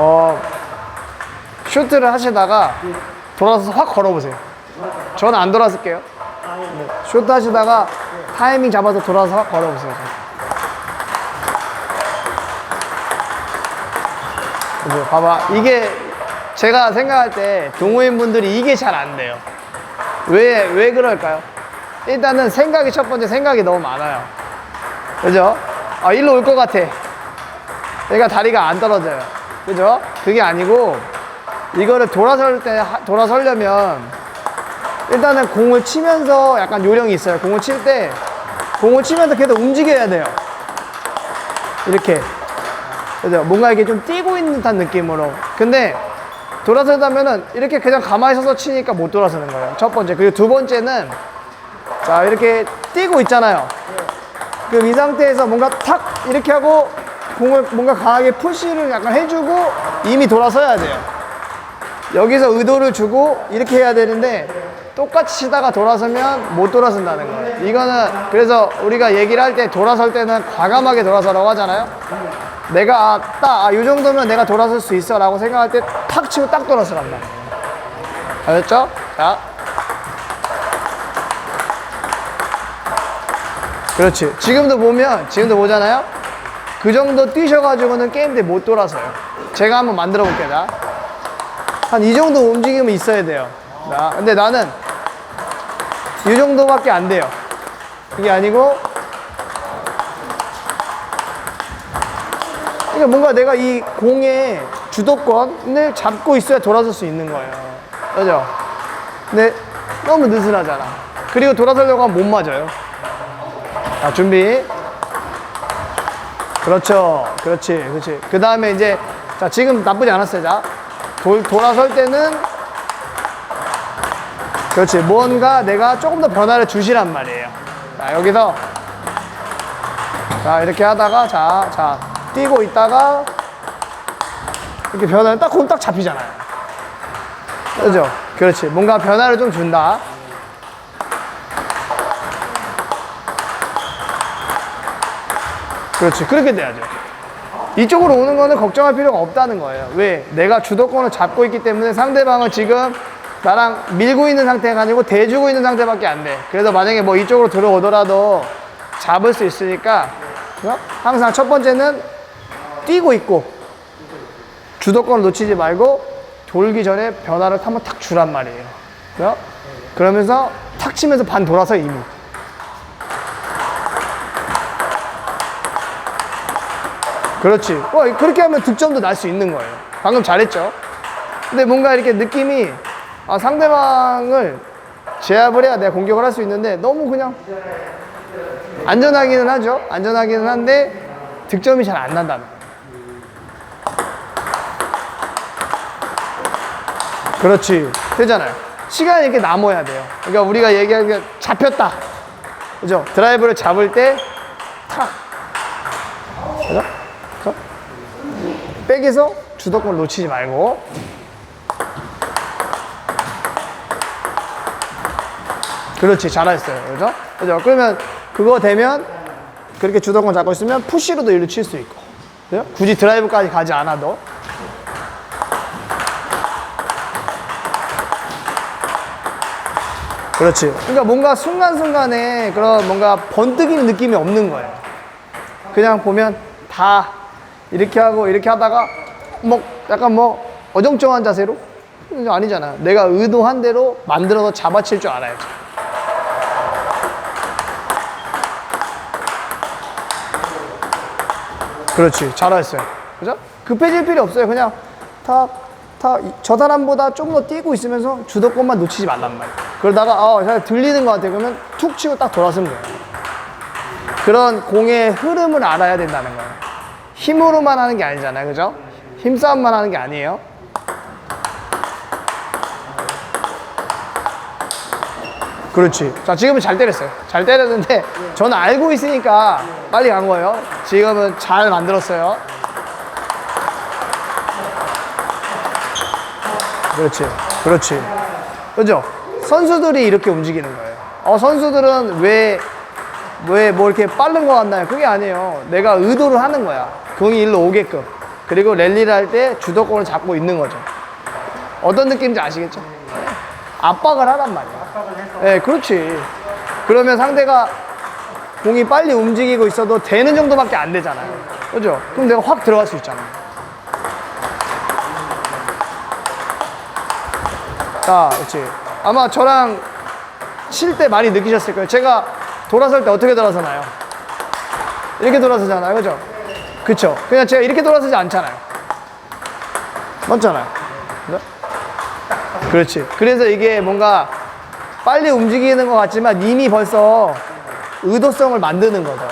어, 슈트를 하시다가 돌아서 확 걸어보세요. 저는 안 돌아설게요. 네, 슈트 하시다가 타이밍 잡아서 돌아서 확 걸어보세요. 봐봐. 이게 제가 생각할 때 동호인분들이 이게 잘 안 돼요. 왜, 왜 그럴까요? 일단은 생각이 첫 번째 생각이 너무 많아요. 그죠? 아, 일로 올 것 같아. 얘가 다리가 안 떨어져요. 그죠? 그게 아니고, 이거를 돌아설 때, 하- 돌아서려면, 일단은 공을 치면서 약간 요령이 있어요. 공을 칠 때, 공을 치면서 계속 움직여야 돼요. 이렇게. 그죠? 뭔가 이렇게 좀 뛰고 있는 듯한 느낌으로. 근데, 돌아서다면은, 이렇게 그냥 가만히 서서 치니까 못 돌아서는 거예요. 첫 번째. 그리고 두 번째는, 자, 이렇게 뛰고 있잖아요. 그럼 이 상태에서 뭔가 탁 이렇게 하고 공을 뭔가 강하게 푸시를 약간 해주고 이미 돌아서야 돼요. 여기서 의도를 주고 이렇게 해야 되는데 똑같이 치다가 돌아서면 못 돌아선다는 거예요. 이거는 그래서 우리가 얘기를 할 때 돌아설 때는 과감하게 돌아서라고 하잖아요. 내가 아, 딱, 아, 이 정도면 내가 돌아설 수 있어 라고 생각할 때 탁 치고 딱 돌아서란다. 알았죠? 자. 그렇지. 지금도 보면, 지금도 보잖아요? 그 정도 뛰셔가지고는 게임 때 못 돌아서요. 제가 한번 만들어 볼게요. 자. 한 이 정도 움직임은 있어야 돼요. 자. 근데 나는 이 정도밖에 안 돼요. 이게 아니고, 그러니까 뭔가 내가 이 공의 주도권을 잡고 있어야 돌아설 수 있는 거예요. 그죠? 근데 너무 느슨하잖아. 그리고 돌아서려고 하면 못 맞아요. 자, 준비. 그렇죠. 그렇지. 그렇지. 그 다음에 이제, 자, 지금 나쁘지 않았어요. 자, 돌, 돌아설 때는, 그렇지. 뭔가 내가 조금 더 변화를 주시란 말이에요. 자, 여기서, 자, 이렇게 하다가, 자, 자, 뛰고 있다가, 이렇게 변화를 딱, 그럼 딱 잡히잖아요. 그죠? 그렇지. 뭔가 변화를 좀 준다. 그렇지. 그렇게 돼야죠. 이쪽으로 오는 거는 걱정할 필요가 없다는 거예요. 왜? 내가 주도권을 잡고 있기 때문에 상대방을 지금 나랑 밀고 있는 상태가 아니고 대주고 있는 상태밖에 안 돼. 그래서 만약에 뭐 이쪽으로 들어오더라도 잡을 수 있으니까 어? 항상 첫 번째는 뛰고 있고 주도권을 놓치지 말고 돌기 전에 변화를 한번 탁 주란 말이에요. 그죠? 그러면서 탁 치면서 반 돌아서 이미. 그렇지. 와, 그렇게 하면 득점도 날 수 있는 거예요. 방금 잘했죠? 근데 뭔가 이렇게 느낌이 아, 상대방을 제압을 해야 내가 공격을 할 수 있는데 너무 그냥 안전하기는 하죠. 안전하기는 한데 득점이 잘 안 난다는. 그렇지. 되잖아요. 시간이 이렇게 남아야 돼요. 그러니까 우리가 얘기하기가 잡혔다. 그죠? 드라이브를 잡을 때 탁. 그죠? 그죠? 백에서 주도권을 놓치지 말고. 그렇지. 잘하셨어요. 그죠? 그죠? 그러면 그거 되면 그렇게 주도권 잡고 있으면 푸시로도 일로 칠 수 있고. 그죠? 굳이 드라이브까지 가지 않아도. 그렇지. 그러니까 뭔가 순간순간에 그런 뭔가 번뜩이는 느낌이 없는 거예요. 그냥 보면 다 이렇게 하고 이렇게 하다가 뭐 약간 뭐 어정쩡한 자세로 아니잖아. 내가 의도한 대로 만들어서 잡아칠 줄 알아야지. 그렇지. 잘하셨어요. 그죠? 급해질 필요 없어요. 그냥 다, 다, 이- 저 사람보다 좀 더 뛰고 있으면서 주도권만 놓치지 말란 말이에요. 그러다가, 아, 잘 들리는 것 같아. 그러면 툭 치고 딱 돌아서면 돼요. 그런 공의 흐름을 알아야 된다는 거예요. 힘으로만 하는 게 아니잖아요. 그죠? 힘싸움만 하는 게 아니에요. 그렇지. 자, 지금은 잘 때렸어요. 잘 때렸는데, 저는 알고 있으니까 빨리 간 거예요. 지금은 잘 만들었어요. 그렇지. 그렇지. 그죠? 선수들이 이렇게 움직이는 거예요. 어, 선수들은 왜, 왜 뭐 이렇게 빠른 거 같나요? 그게 아니에요. 내가 의도를 하는 거야. 공이 일로 오게끔. 그리고 랠리를 할 때 주도권을 잡고 있는 거죠. 어떤 느낌인지 아시겠죠? 압박을 하란 말이야. 네, 그렇지. 그러면 상대가 공이 빨리 움직이고 있어도 되는 정도밖에 안 되잖아요. 그죠? 그럼 내가 확 들어갈 수 있잖아요. 자, 그렇지. 아마 저랑 칠 때 많이 느끼셨을 거예요. 제가 돌아설 때 어떻게 돌아서나요? 이렇게 돌아서잖아요. 그죠? 그쵸. 그냥 제가 이렇게 돌아서지 않잖아요. 맞잖아요. 그죠? 그렇지. 그래서 이게 뭔가 빨리 움직이는 것 같지만 이미 벌써 의도성을 만드는 거죠.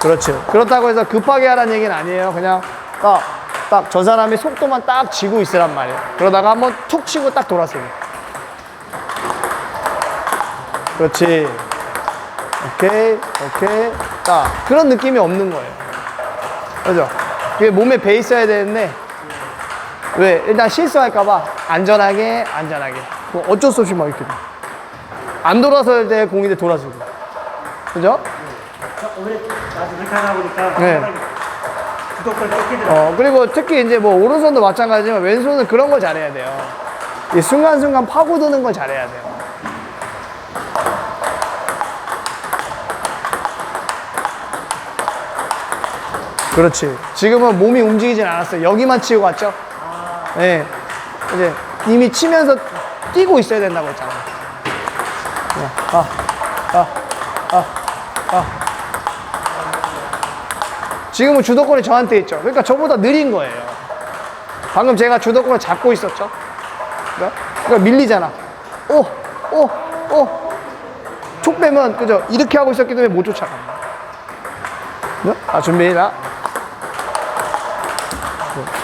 그렇지. 그렇다고 해서 급하게 하라는 얘기는 아니에요. 그냥 딱, 딱 저 사람이 속도만 딱 쥐고 있으란 말이에요. 그러다가 한번 툭 치고 딱 돌아서게. 그렇지. 오케이, 오케이. 딱. 그런 느낌이 없는 거예요. 그죠? 그게 몸에 배 있어야 되는데, 왜? 일단 실수할까봐 안전하게, 안전하게. 뭐 어쩔 수 없이 막 이렇게. 돼. 안 돌아설 때 공인데 돌아서고. 그죠? 오늘 나도 그렇게 하다 보니까 네. 주도권 뺏기더라고요. 어, 그리고 특히 이제 뭐 오른손도 마찬가지지만 왼손은 그런 걸 잘해야 돼요. 이 순간순간 파고드는 걸 잘해야 돼요. 그렇지. 지금은 몸이 움직이진 않았어요. 여기만 치고 갔죠? 네. 이제 이미 치면서 뛰고 있어야 된다고 했잖아요. 그냥, 아, 아, 아, 아. 지금은 주도권이 저한테 있죠. 그러니까 저보다 느린 거예요. 방금 제가 주도권을 잡고 있었죠. 그러니까, 그러니까 밀리잖아. 오, 오, 오. 촉 빼면 그죠? 이렇게 하고 있었기 때문에 못 쫓아갑니다. 네? 아 준비 나.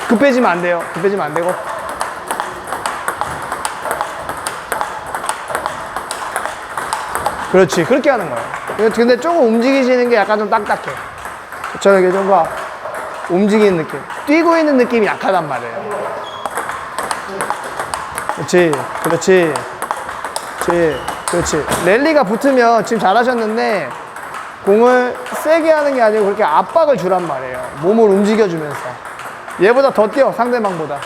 급해지면 안 돼요. 급해지면 안 되고. 그렇지. 그렇게 하는 거예요. 근데 조금 움직이시는 게 약간 좀 딱딱해. 저에게 좀더 움직이는 느낌. 뛰고 있는 느낌이 약하단 말이에요. 그렇지. 그렇지. 그렇지. 그렇지. 랠리가 붙으면 지금 잘하셨는데 공을 세게 하는 게 아니고 그렇게 압박을 주란 말이에요. 몸을 움직여주면서. 얘보다 더 뛰어, 상대방보다.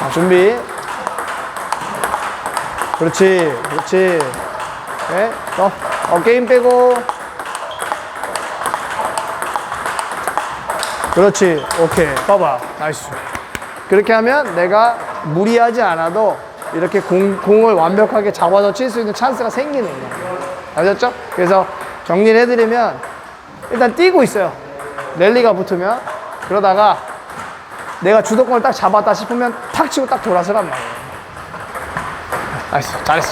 자, 준비. 그렇지. 그렇지. 네. 더. 어, 게임 빼고. 그렇지. 오케이. 봐봐. 나이스. 그렇게 하면 내가 무리하지 않아도 이렇게 공, 공을 완벽하게 잡아서 칠 수 있는 찬스가 생기는 거예요. 아셨죠? 그래서 정리를 해드리면 일단 뛰고 있어요. 랠리가 붙으면 그러다가 내가 주도권을 딱 잡았다 싶으면 탁 치고 딱 돌아서란 말이에요. 나이스. 잘했어.